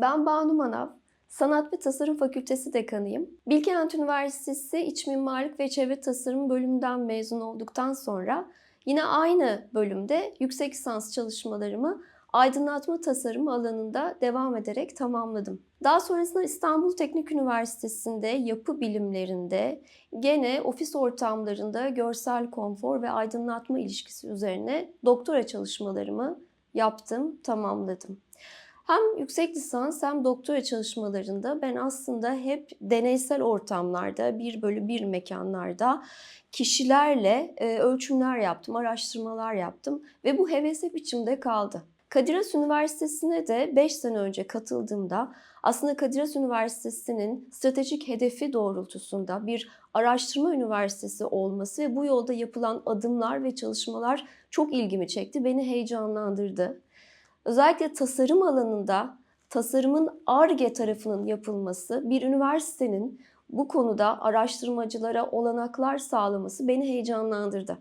Ben Banu Manav, Sanat ve Tasarım Fakültesi dekanıyım. Bilkent Üniversitesi İç Mimarlık ve Çevre Tasarım bölümünden mezun olduktan sonra yine aynı bölümde yüksek lisans çalışmalarımı aydınlatma tasarımı alanında devam ederek tamamladım. Daha sonrasında İstanbul Teknik Üniversitesi'nde yapı bilimlerinde gene ofis ortamlarında görsel konfor ve aydınlatma ilişkisi üzerine doktora çalışmalarımı yaptım, tamamladım. Hem yüksek lisans hem doktora çalışmalarında ben aslında hep deneysel ortamlarda, bir bölü bir mekanlarda kişilerle e, ölçümler yaptım, araştırmalar yaptım ve bu heves hep içimde kaldı. Kadir Has Üniversitesi'ne de 5 sene önce katıldığımda aslında Kadir Has Üniversitesi'nin stratejik hedefi doğrultusunda bir araştırma üniversitesi olması ve bu yolda yapılan adımlar ve çalışmalar çok ilgimi çekti, beni heyecanlandırdı. Özellikle tasarım alanında tasarımın ARGE tarafının yapılması, bir üniversitenin bu konuda araştırmacılara olanaklar sağlaması beni heyecanlandırdı.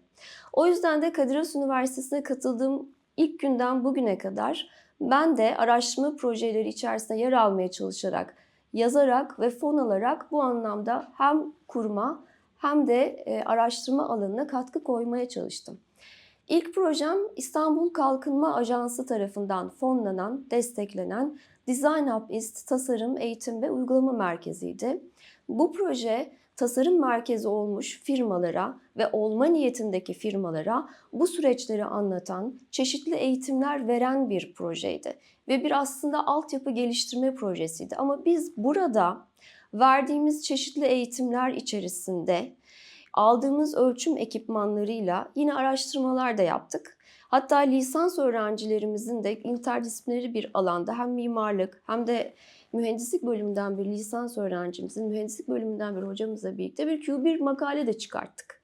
O yüzden de Kadir Has Üniversitesi'ne katıldığım ilk günden bugüne kadar ben de araştırma projeleri içerisinde yer almaya çalışarak, yazarak ve fon alarak bu anlamda hem kurma hem de e, araştırma alanına katkı koymaya çalıştım. İlk projem İstanbul Kalkınma Ajansı tarafından fonlanan, desteklenen Design Hub East Tasarım, Eğitim ve Uygulama Merkezi'ydi. Bu proje tasarım merkezi olmuş firmalara ve olma niyetindeki firmalara bu süreçleri anlatan, çeşitli eğitimler veren bir projeydi. Ve bir aslında altyapı geliştirme projesiydi. Ama biz burada verdiğimiz çeşitli eğitimler içerisinde aldığımız ölçüm ekipmanlarıyla yine araştırmalar da yaptık. Hatta lisans öğrencilerimizin de interdisiplineri bir alanda hem mimarlık hem de mühendislik bölümünden bir lisans öğrencimizin, mühendislik bölümünden bir hocamızla birlikte bir Q1 makale de çıkarttık.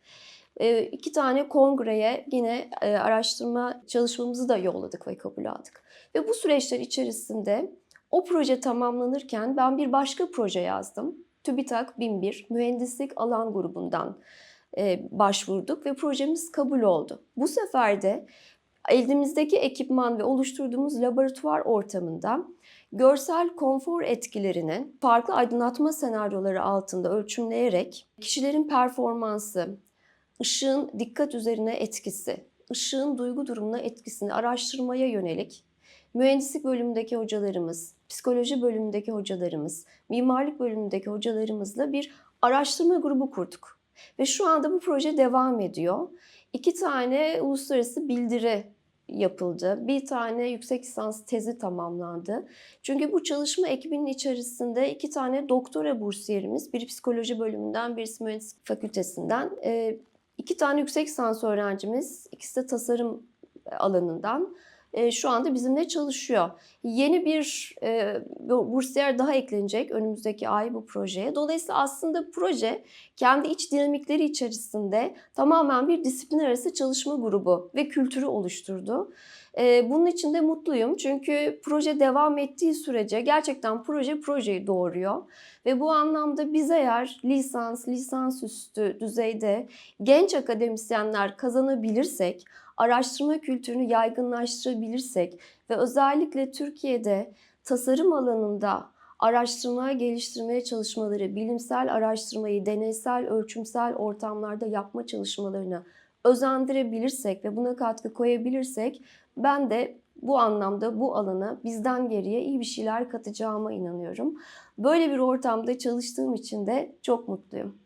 E, iki tane kongreye yine e, araştırma çalışmamızı da yolladık ve kabul aldık. Ve bu süreçler içerisinde o proje tamamlanırken ben bir başka proje yazdım. TÜBİTAK 1001 Mühendislik Alan Grubu'ndan e, başvurduk ve projemiz kabul oldu. Bu sefer de elimizdeki ekipman ve oluşturduğumuz laboratuvar ortamında görsel konfor etkilerini farklı aydınlatma senaryoları altında ölçümleyerek kişilerin performansı, ışığın dikkat üzerine etkisi, ışığın duygu durumuna etkisini araştırmaya yönelik mühendislik bölümündeki hocalarımız, psikoloji bölümündeki hocalarımız, mimarlık bölümündeki hocalarımızla bir araştırma grubu kurduk. Ve şu anda bu proje devam ediyor. İki tane uluslararası bildiri yapıldı. Bir tane yüksek lisans tezi tamamlandı. Çünkü bu çalışma ekibinin içerisinde iki tane doktora bursiyerimiz, biri psikoloji bölümünden, birisi mühendislik fakültesinden, e, iki tane yüksek lisans öğrencimiz, ikisi de tasarım alanından e, şu anda bizimle çalışıyor. Yeni bir e, bursiyer daha eklenecek önümüzdeki ay bu projeye. Dolayısıyla aslında proje kendi iç dinamikleri içerisinde tamamen bir disiplin arası çalışma grubu ve kültürü oluşturdu. E, bunun için de mutluyum çünkü proje devam ettiği sürece gerçekten proje projeyi doğuruyor. Ve bu anlamda biz eğer lisans, lisansüstü düzeyde genç akademisyenler kazanabilirsek, araştırma kültürünü yaygınlaştırabilirsek ve özellikle Türkiye'de tasarım alanında araştırma, geliştirmeye çalışmaları, bilimsel araştırmayı deneysel, ölçümsel ortamlarda yapma çalışmalarını özendirebilirsek ve buna katkı koyabilirsek ben de bu anlamda bu alana bizden geriye iyi bir şeyler katacağıma inanıyorum. Böyle bir ortamda çalıştığım için de çok mutluyum.